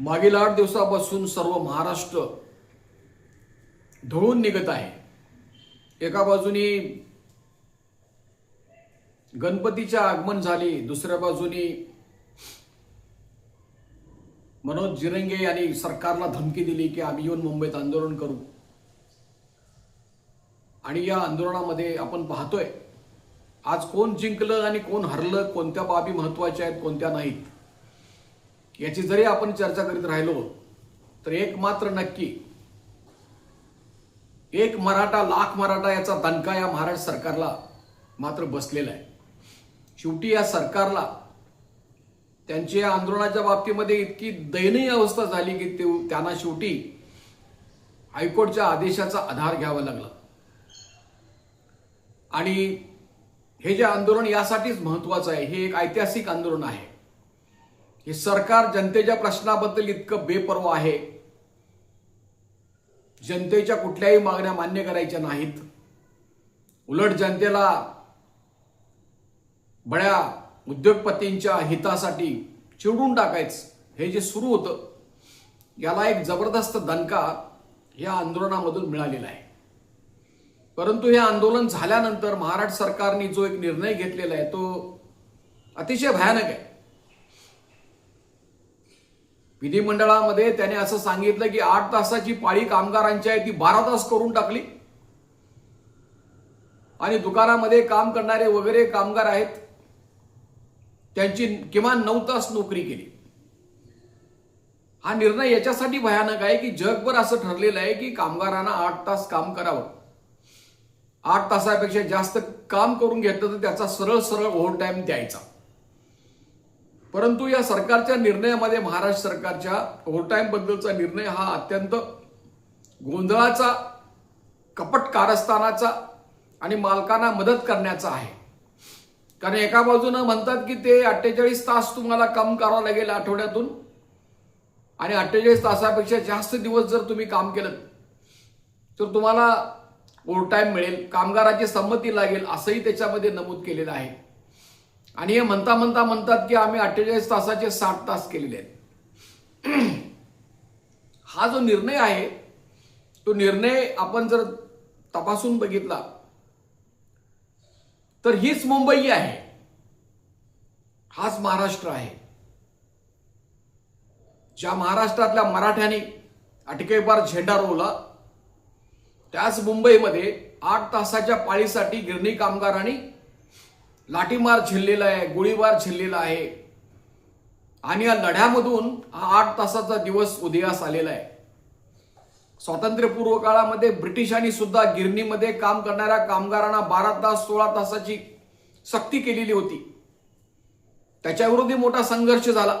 मागील आठ दिवसापासून सर्व महाराष्ट्र धुळून निघत आहे. एका बाजूनी गणपतीचे आगमन झाले दुसऱ्या बाजूनी मनोज जिरंगे यांनी सरकारला धमकी दिली की आम्ही येऊन मुंबईत आंदोलन करू. आणि या आंदोलनामध्ये आपण पाहतोय आज कोण जिंकलं आणि कोण हरलं कोणत्या बाबी महत्त्वाच्या आहेत कोणत्या नाहीत. याची जरी आपण चर्चा करीत राहिलो तर एक मात्र नक्की एक मराठा लाख मराठा याचा दणका या महाराष्ट्र सरकारला मात्र बसलेला आहे. शेवटी या सरकारला त्यांच्या या आंदोलनाच्या बाबतीमध्ये इतकी दयनीय अवस्था झाली की ते त्यांना शेवटी हायकोर्टच्या आदेशाचा आधार घ्यावा लागला. आणि हे जे आंदोलन यासाठीच महत्वाचं आहे हे एक ऐतिहासिक आंदोलन आहे. हे सरकार जनतेच्या प्रश्नाबद्दल इतकं बेपर्व आहे. जनतेच्या कुठल्याही मागण्या मान्य करायच्या नाहीत. उलट जनतेला बड्या उद्योगपतींच्या हितासाठी चिडून टाकायचं हे जे सुरू होतं याला एक जबरदस्त दणका या आंदोलनामधून मिळालेला आहे. परंतु हे आंदोलन झाल्यानंतर महाराष्ट्र सरकारने जो एक निर्णय घेतलेला आहे तो अतिशय भयानक आहे. विधिमंडळामध्ये त्याने असं सांगितलं की आठ तासाची पाळी कामगारांची आहे ती बारा तास करून टाकली. आणि दुकानामध्ये काम करणारे वगैरे कामगार आहेत त्यांची किमान नऊ तास नोकरी केली. हा निर्णय याच्यासाठी भयानक आहे की जगभर असं ठरलेलं आहे की कामगारांना आठ तास काम करावं. आठ तासापेक्षा जास्त काम करून घेतलं तर त्याचा सरळ सरळ ओव्हर टाईम द्यायचा. परंतु या सरकारच्या निर्णयामध्ये महाराष्ट्र सरकारच्या ओव्हरटाईम बद्दलचा निर्णय हा अत्यंत गोंधळाचा कपट कारस्थानाचा आणि मालकांना मदत करण्याचा आहे. कारण एका बाजूनं म्हणतात की ते अठ्ठेचाळीस तास तुम्हाला काम करावं लागेल आठवड्यातून आणि अठ्ठेचाळीस तासापेक्षा जास्त दिवस जर तुम्ही काम केलं तर तुम्हाला ओव्हरटाईम मिळेल कामगाराची संमती लागेल असंही त्याच्यामध्ये नमूद केलेलं आहे. आणि हे म्हणता म्हणता म्हणतात की आम्ही अठ्ठेचाळीस तासाचे साठ तास केलेले आहेत. हा जो निर्णय आहे तो निर्णय आपण जर तपासून बघितला तर हीच मुंबई आहे. हाच महाराष्ट्र आहे. ज्या महाराष्ट्रातल्या मराठ्यांनी अटकेपार झेंडा रोवला त्याच मुंबईमध्ये आठ तासाच्या पाळीसाठी गिरणी कामगारांनी लाठीमार झेललेला आहे गोळीबार झेललेला आहे. आणि या लढ्यामधून हा आठ तासाचा दिवस उदयास आलेला आहे. स्वातंत्र्यपूर्व काळामध्ये ब्रिटिशांनी सुद्धा गिरणीमध्ये काम करणाऱ्या कामगारांना बारा तास सोळा तासाची सक्ती केलेली होती. त्याच्याविरोधी मोठा संघर्ष झाला.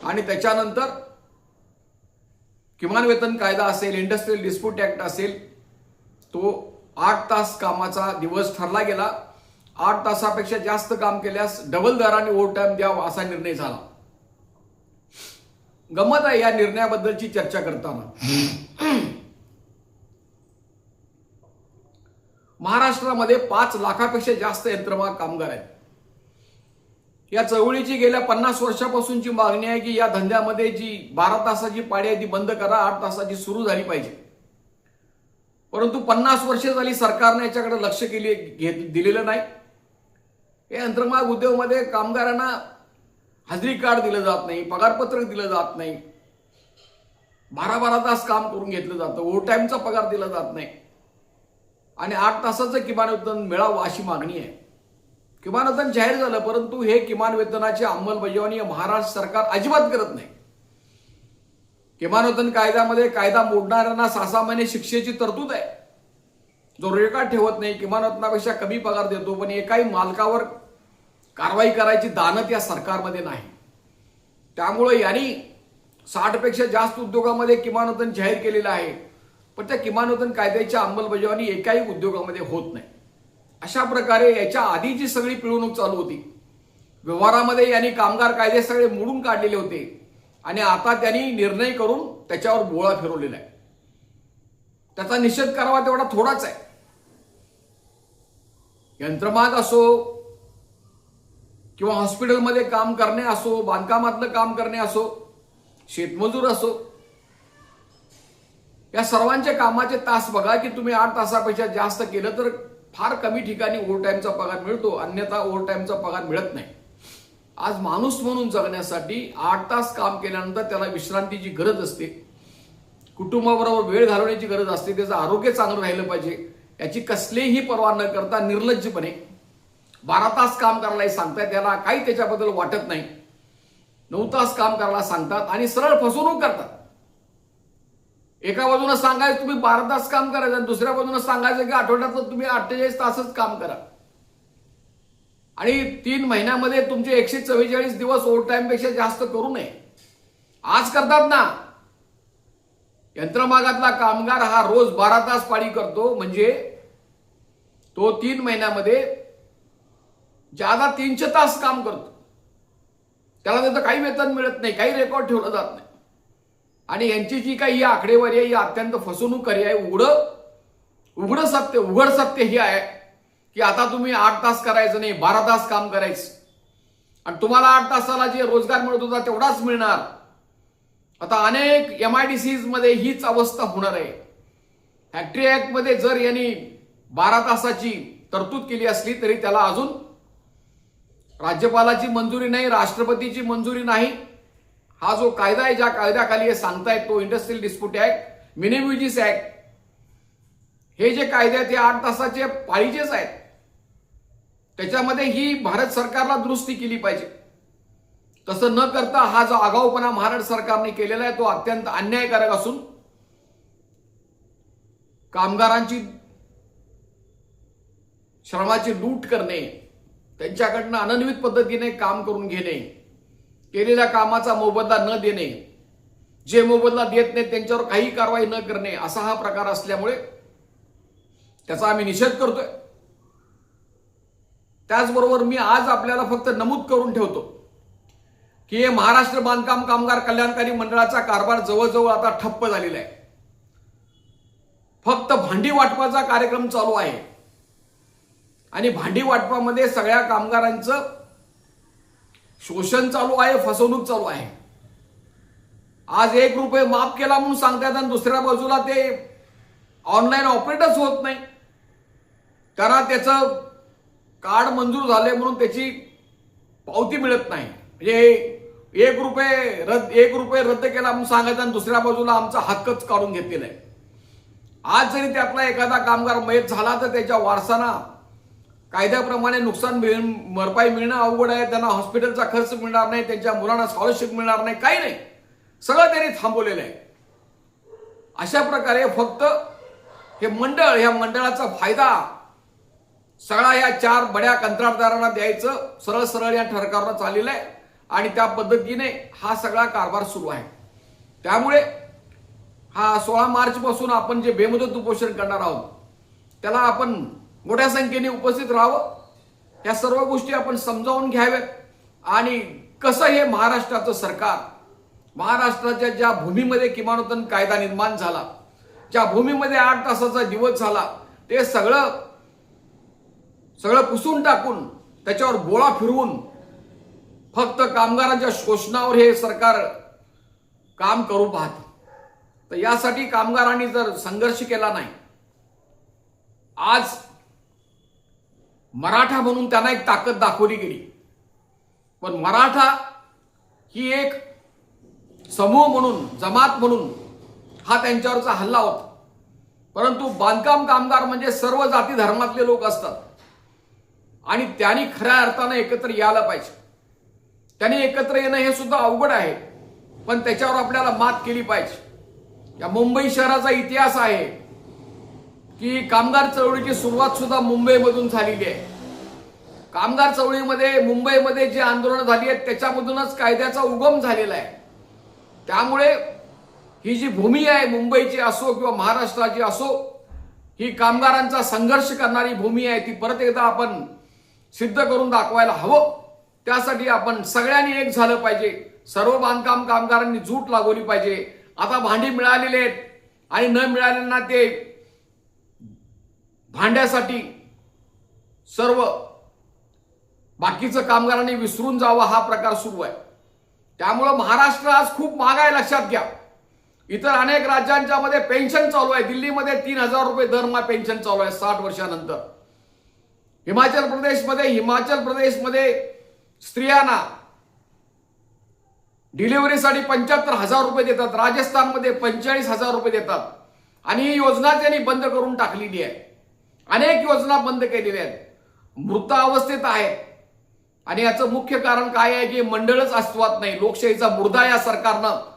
आणि त्याच्यानंतर किमान वेतन कायदा असेल इंडस्ट्रियल डिस्प्यूट ऍक्ट असेल तो आठ तास कामाचा दिवस ठरला गेला. आठ तासापेक्षा जास्त काम केल्यास डबल दराने ओव्हर टाइम द्यावा असा निर्णय झाला. गमत आहे या निर्णयाबद्दलची चर्चा करताना. महाराष्ट्रामध्ये पाच लाखापेक्षा जास्त यंत्रमाग कामगार आहेत. या चळवळीची गेल्या पन्नास वर्षापासूनची मागणी आहे की या धंद्यामध्ये जी बारा तासाची पाळी आहे ती बंद करा आठ तासाची सुरू झाली पाहिजे. परंतु पन्नास वर्षे झाली सरकारने याच्याकडे लक्ष केले घेत दिलेलं नाही. या यंत्रमाग उद्योगमध्ये कामगारांना हजरी कार्ड दिलं जात नाही पगारपत्रक दिलं जात नाही. बारा बारा तास काम करून घेतलं जातं ओव्हर टाईमचा पगार दिला जात नाही. आणि आठ तासाचं किमान वेतन मिळावं अशी मागणी आहे. किमान वेतन जाहीर झालं परंतु हे किमान वेतनाची अंमलबजावणी महाराष्ट्र सरकार अजिबात करत नाही. किमान वेतन कायद्यामध्ये कायदा मोडणाऱ्यांना सहा सहा महिने शिक्षेची तरतूद आहे. जो रेकॉर्ड ठेवत नाही किमान वेतनापेक्षा कमी पगार देतो पण एकाही मालकावर कारवाई करायची दानत या सरकारमध्ये नाही. त्यामुळे यांनी साठपेक्षा जास्त उद्योगामध्ये किमान वेतन जाहीर केलेलं आहे. पण त्या किमान वेतन कायद्याची अंमलबजावणी एकाही उद्योगामध्ये होत नाही. अशा प्रकारे याच्या आधी जी सगळी पिळवणूक चालू होती व्यवहारामध्ये यांनी कामगार कायदे सगळे मोडून काढलेले होते आणि आता त्यांनी निर्णय करून त्याच्यावर बोळा फिरवलेला आहे. त्याचा निषेध करावा तेवढा थोडाच आहे. यंत्रमाग असो किंवा हॉस्पिटलमध्ये काम करणे असो बांधकामातलं काम करणे असो शेतमजूर असो या सर्वांच्या कामाचे तास बघा की तुम्ही आठ तासापेक्षा जास्त केलं तर फार कमी ठिकाणी ओव्हरटाईमचा पगार मिळतो अन्यथा ओव्हरटाईमचा पगार मिळत नाही. आज माणूस म्हणून जगण्यासाठी आठ तास काम केल्यानंतर त्याला विश्रांतीची गरज असते. कुटुंबाबरोबर वेळ घालवण्याची गरज असते त्याचं आरोग्य चांगलं राहिलं पाहिजे याची कसलीही पर्वा न करता निर्लज्जपणे बारा तास काम करायला सांगताय त्याला काही त्याच्याबद्दल वाटत नाही. नऊ तास काम करायला सांगतात आणि सरळ फसवणूक करतात. एका बाजूनं सांगायचं तुम्ही बारा तास काम करायचं. आणि दुसऱ्या बाजूनं सांगायचं की आठवड्यातलं तुम्ही अठ्ठेचाळीस तासच काम करा. आणि तीन महिन्यामध्ये तुमचे एकशे चव्वेचाळीस दिवस ओव्हर टाइमपेक्षा जास्त करू नये. आज करतात ना. यंत्रमागातला कामगार हा रोज बारा तास पाळी करतो. म्हणजे तो तीन महिन्यामध्ये ज्यादा तीनशे तास काम करतो. त्याला त्याचं काही वेतन मिळत नाही काही रेकॉर्ड ठेवलं जात नाही. आणि यांची जी काही ही आकडेवारी आहे ही अत्यंत फसवणूककारी आहे उघडं उघडं सत्य उघड सत्य हे आहे की आता तुम्ही आठ तास करायचं नाही बारा तास काम करायचं. आणि तुम्हाला आठ तासाला जे रोजगार मिळत होता तेवढाच मिळणार. आता अनेक एम आय डी सीजमध्ये हीच अवस्था होणार आहे. फॅक्टरी ऍक्टमध्ये जर यांनी बारा तासाची तरतूद केली असली तरी त्याला अजून राज्यपालाची मंजुरी नाही राष्ट्रपतीची मंजुरी नाही. हा जो कायदा आहे ज्या कायद्याखाली हे सांगतायत तो इंडस्ट्रियल डिस्प्यूट ऍक्ट मिनिम्युजिस ऍक्ट हे जे कायदे आहेत ते आठ तासाचे पाळीचेच आहेत. त्याच्यामध्ये ही भारत सरकारला दुरुस्ती केली पाहिजे. तसं न करता हा जो आगाऊपणा महाराष्ट्र सरकारने केलेला आहे तो अत्यंत अन्यायकारक असून कामगारांची श्रमाची लूट करणे त्यांच्याकडनं अनन्वित पद्धतीने काम करून घेणे केलेल्या कामाचा मोबदला न देणे जे मोबदला देत नाही त्यांच्यावर काही कारवाई न करणे असा हा प्रकार असल्यामुळे त्याचा आम्ही निषेध करतोय. त्याचबरोबर मी आज आपल्याला फक्त नमूद करून ठेवतो की हे महाराष्ट्र बांधकाम कामगार कल्याणकारी मंडळाचा कारभार जवळजवळ आता ठप्प झालेला आहे. फक्त भांडी वाटपाचा कार्यक्रम चालू आहे. आणि भांडी वाटपामध्ये सगळ्या कामगारांचं शोषण चालू आहे फसवणूक चालू आहे. आज एक रुपये माफ केला म्हणून सांगतात आणि दुसऱ्या बाजूला ते ऑनलाईन ऑपरेटच होत नाही. त्यांना त्याचं कार्ड मंजूर झाले म्हणून त्याची पावती मिळत नाही. म्हणजे एक रुपये रद्द एक रुपये रद्द केला म्हणून सांगायचं आणि दुसऱ्या बाजूला आमचा हक्कच काढून घेतलेला आहे. आज जरी त्यातला एखादा कामगार मयत झाला तर त्याच्या वारसांना कायद्याप्रमाणे नुकसान मिळून भरपाई मिळणं अवघड आहे त्यांना हॉस्पिटलचा खर्च मिळणार नाही त्यांच्या मुलांना स्कॉलरशिप मिळणार नाही काही नाही. सगळं त्यांनी थांबवलेलं आहे. अशा प्रकारे फक्त हे मंडळ ह्या मंडळाचा फायदा सगळा या चार बड्या कंत्राटदारांना द्यायचं सरळ सरळ या ठरकावर चाललेलं आहे. आणि त्या पद्धतीने हा सगळा कारभार सुरू आहे. त्यामुळे हा सोळा मार्चपासून आपण जे बेमुदत उपोषण करणार आहोत त्याला आपण मोठ्या संख्येने उपस्थित राहावं. या सर्व गोष्टी आपण समजावून घ्याव्यात. आणि कसं हे महाराष्ट्राचं सरकार महाराष्ट्राच्या ज्या भूमीमध्ये किमानोत्तन कायदा निर्माण झाला ज्या भूमीमध्ये आठ तासाचा दिवस झाला ते सगळं सगळं पुसून टाकून त्याच्यावर बोळा फिरवून फक्त कामगारांच्या शोषणावर हे सरकार काम करू पाहत. तर यासाठी कामगारांनी जर संघर्ष केला नाही आज मराठा म्हणून त्यांना एक ताकद दाखवली गेली. पण मराठा ही एक समूह म्हणून जमात म्हणून हा त्यांच्यावरचा हल्ला होता. परंतु बांधकाम कामगार म्हणजे सर्व जाती धर्मातले लोक असतात. आणि त्यांनी खऱ्या अर्थानं एकत्र यायला पाहिजे. त्यांनी एकत्र येणं हे सुद्धा अवघड आहे पण त्याच्यावर आपल्याला मात केली पाहिजे. या मुंबई शहराचा इतिहास आहे की कामगार चळवळीची सुरुवात सुद्धा मुंबईमधून झालेली आहे. कामगार चळवळीमध्ये मुंबईमध्ये जी आंदोलनं झाली आहेत त्याच्यामधूनच कायद्याचा उगम झालेला आहे. त्यामुळे ही जी भूमी आहे मुंबईची असो किंवा महाराष्ट्राची असो ही कामगारांचा संघर्ष करणारी भूमी आहे ती परत एकदा आपण सिद्ध करून दाखवायला हवं. त्यासाठी आपण सगळ्यांनी एक झालं पाहिजे. सर्व बांधकाम कामगारांनी जूट लागवली पाहिजे. आता भांडी मिळालेली आहेत आणि न मिळालेल्यांना ते भांड्यासाठी सर्व बाकीचं कामगारांनी विसरून जावं हा प्रकार सुरू आहे. त्यामुळं महाराष्ट्र आज खूप महाग आहे लक्षात घ्या. इतर अनेक राज्यांच्या मध्ये पेन्शन चालू आहे. दिल्लीमध्ये तीन हजार रुपये दरमहा पेन्शन चालू आहे साठ वर्षानंतर. हिमाचल प्रदेशमध्ये हिमाचल प्रदेशमध्ये स्त्रियांना डिलिव्हरीसाठी पंच्याहत्तर हजार रुपये देतात. राजस्थानमध्ये पंचेचाळीस हजार रुपये देतात. आणि ही योजना त्यांनी बंद करून टाकलेली आहे. अनेक योजना बंद केलेल्या आहेत. मृतावस्थेत आहेत. आणि याचं मुख्य कारण काय आहे की मंडळच अस्तित्वात नाही. लोकशाहीचा मुर्दा या सरकारनं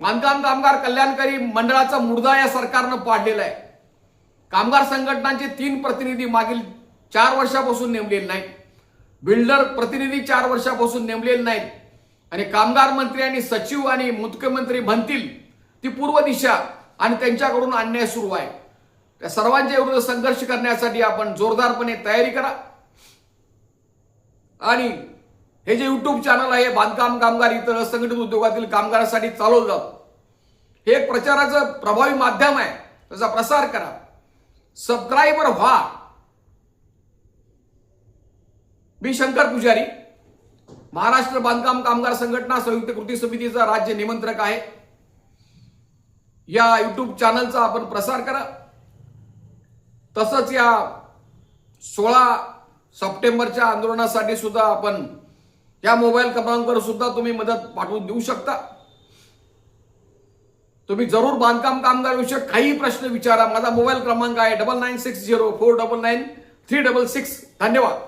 बांधकाम कामगार कल्याणकारी मंडळाचा मुर्दा या सरकारनं पाडलेला आहे. कामगार संघटनांचे तीन प्रतिनिधी मागील चार वर्षापासून नेमलेले नाहीत. बिल्डर प्रतिनिधी चार वर्षापासून नेमलेले नाहीत. आणि कामगार मंत्री आणि सचिव आणि मुख्यमंत्री म्हणतील ती पूर्व दिशा आणि त्यांच्याकडून अन्याय सुरू आहे. त्या सर्वांच्या विरुद्ध संघर्ष करण्यासाठी आपण जोरदारपणे तयारी करा. आणि हे जे युट्यूब चॅनल आहे बांधकाम कामगार इतर असंघटित उद्योगातील कामगारांसाठी चालवलं जातं. हे एक प्रचाराचं प्रभावी माध्यम आहे. त्याचा प्रसार करा. सबस्क्रायबर व्हा. मी शंकर पुजारी. महाराष्ट्र बांधकाम कामगार संघटना संयुक्त कृती समितीचा राज्य निमंत्रक आहे. या युट्यूब चॅनलचा आपण प्रसार करा. तसंच या सोळा सप्टेंबरच्या आंदोलनासाठी सुद्धा आपण या मोबाईल क्रमांकावर सुद्धा तुम्ही मदत पाठवून देऊ शकता. तुम्ही जरूर बांधकाम कामगार विषयक काही प्रश्न विचारा. माझा मोबाईल क्रमांक आहे double nine six zero four double nine three double six धन्यवाद.